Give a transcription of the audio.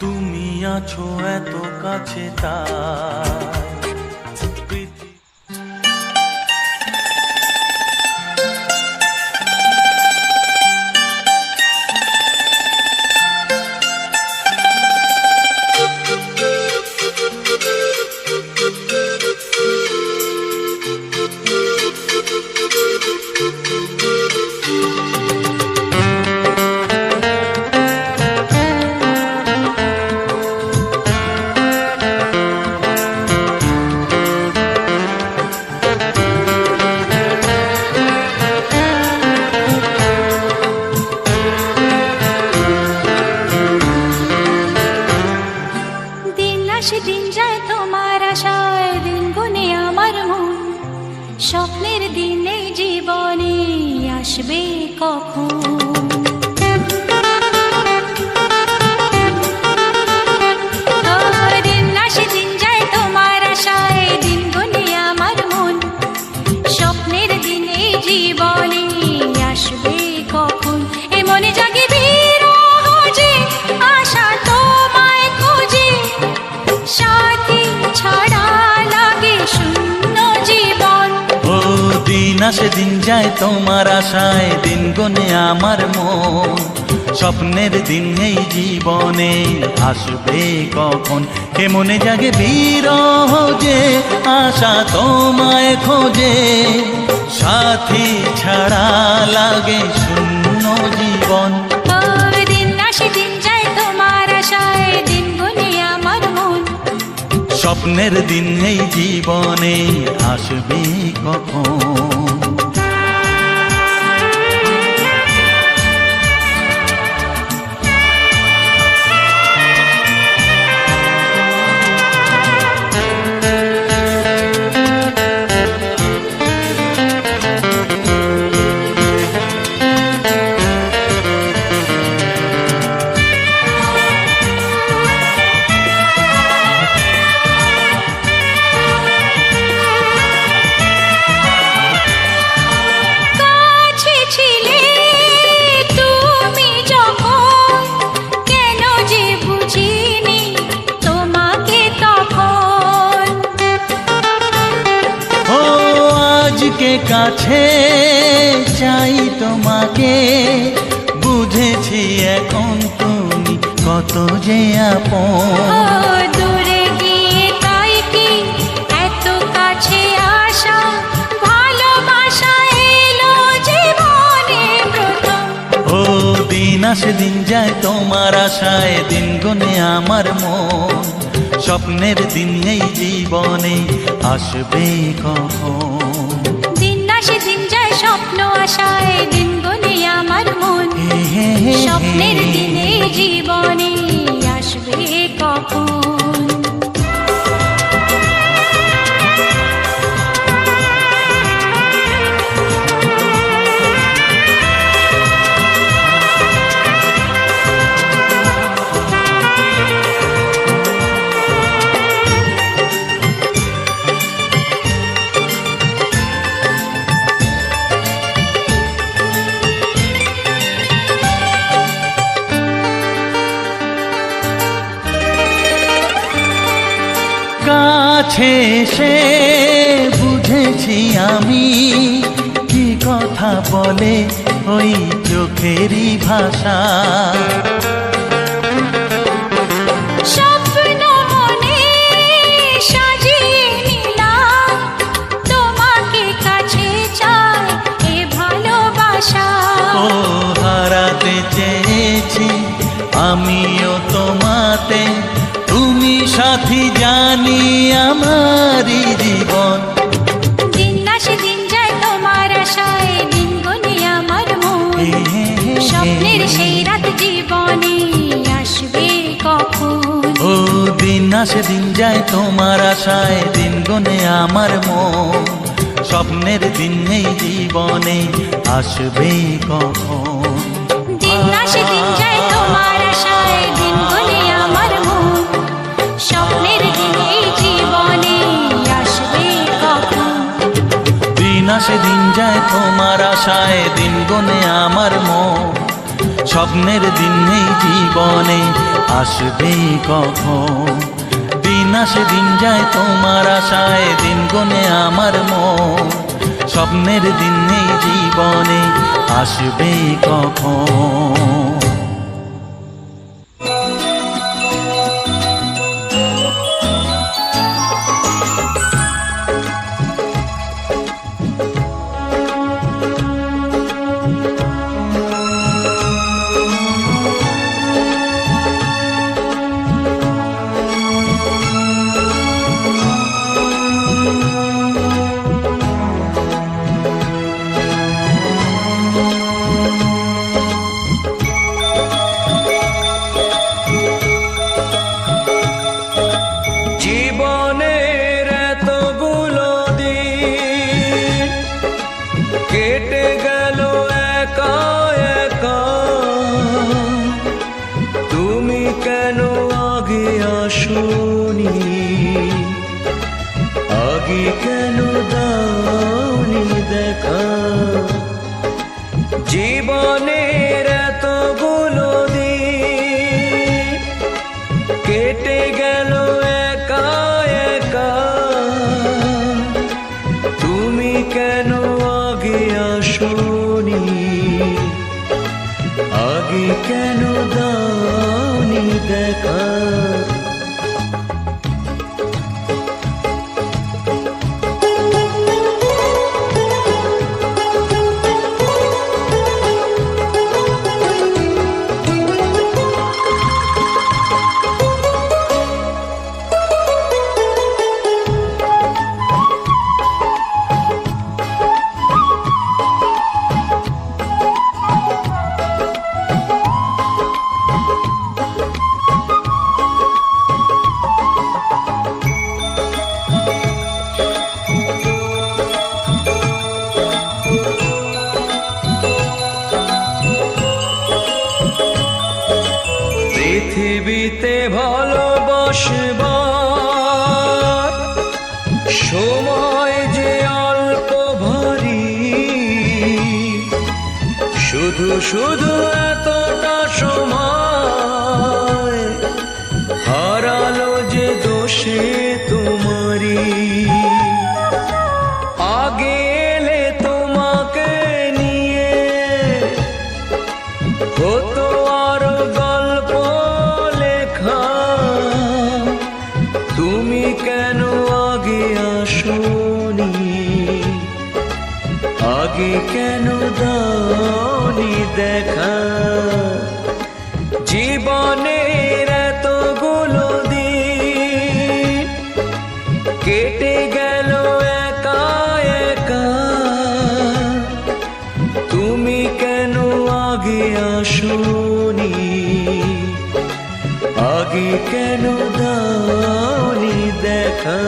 তুমি আছো এত কাছে তাই স্বপ্নের দিনে জীবনে আসবে কখন? আসে দিন যায় তোমার আশায় দিন গনে আমার মন। স্বপ্নের দিন এই জীবনে আসবে কখন? কে মনে জাগে বিরহ যে আশা তোমায় খোঁজে? সাথী ছাড়া লাগে শূন্য জীবন। দিন আসে দিন যায় তোমার আশায় দিন গুনে আমার মন। স্বপ্নের দিন এই জীবনে আসবে কখন? কাছে চাই তোমাকে। বুঝেছি এখন তুমি কত যে আপন। দূরে গিয়ে তাই কি এত কাছে আসা? ভালোবাসা এলো জীবনে প্রথম। ও দিন আসে দিন যায় তোমার আশায় দিন গনে আমার মন। স্বপ্নের দিন এই জীবনে আসবে কখন? স্বপ্ন আশায় দিন গনে আমার মন। স্বপ্নের দিনে জীবনে কাছে সে বুঝেছি আমি কি কথা বলে ওই চোখেরই ভাষা। হারাতে চেয়েছি আমিও তোমাতে তুমি সাথী আসে দিন যায় তোমার আশায় দিন গনে আমার মন। স্বপ্নের দিন এই জীবনে আসবে কখন? দিন আসে দিন যায় তোমার আশায় দিন গনে আমার মন। স্বপ্নের দিন এই জীবনে আসবে কখন? দিন আসে দিন যায় তোমার আশায় দিন গনে আমার মন। স্বপ্নের দিন এই জীবনে আসবে কখন? দিন সেদিন যায় তোমার আশায় দিন গনে আমার মন। স্বপ্নের দিন নেই জীবনে আসবে কখন? আসনি আগে কেন দাওনি দেখা? জীবনের এতগুলো দিন কেটে গেল একা একা। তুমি কেন আগে আসনি? আগে কেন দাওনি দেখা? ভালোবাসবার। সময় যে অল্প ভারী শুধু শুধু এতটা সময় হারালো যে দোষে। আগে কেন দাওনি দেখা? জীবনের এতগুলো দিন কেটে গেল একা একা। তুমি কেন আগে আসনি? আগে কেন দাওনি দেখা?